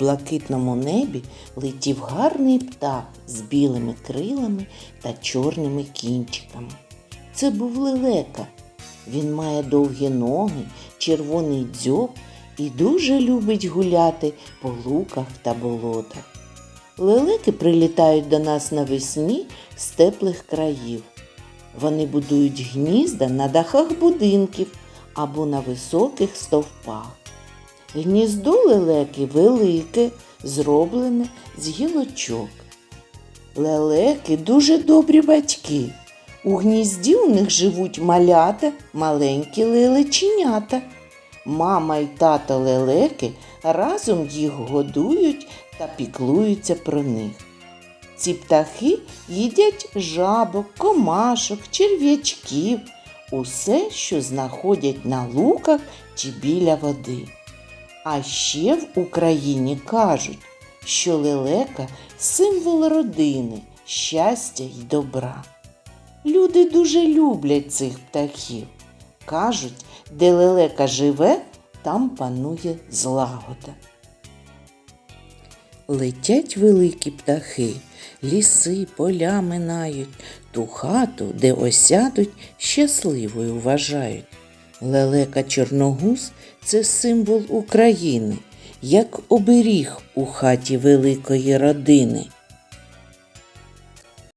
блакитному небі летів гарний птах з білими крилами та чорними кінчиками. Це був лелека. Він має довгі ноги, червоний дзьоб і дуже любить гуляти по луках та болотах. Лелеки прилітають до нас навесні з теплих країв. Вони будують гнізда на дахах будинків або на високих стовпах. Гніздо лелеки велике, зроблене з гілочок. Лелеки дуже добрі батьки. У гнізді у них живуть малята, маленькі лелеченята. Мама й тато лелеки разом їх годують та піклуються про них. Ці птахи їдять жабок, комашок, черв'ячків, усе, що знаходять на луках чи біля води. А ще в Україні кажуть, що лелека символ родини, щастя й добра. Люди дуже люблять цих птахів. Кажуть, де лелека живе, там панує злагода. Летять великі птахи, ліси, поля минають, ту хату, де осядуть, щасливою вважають. Лелека Чорногуз це символ України, як оберіг у хаті великої родини.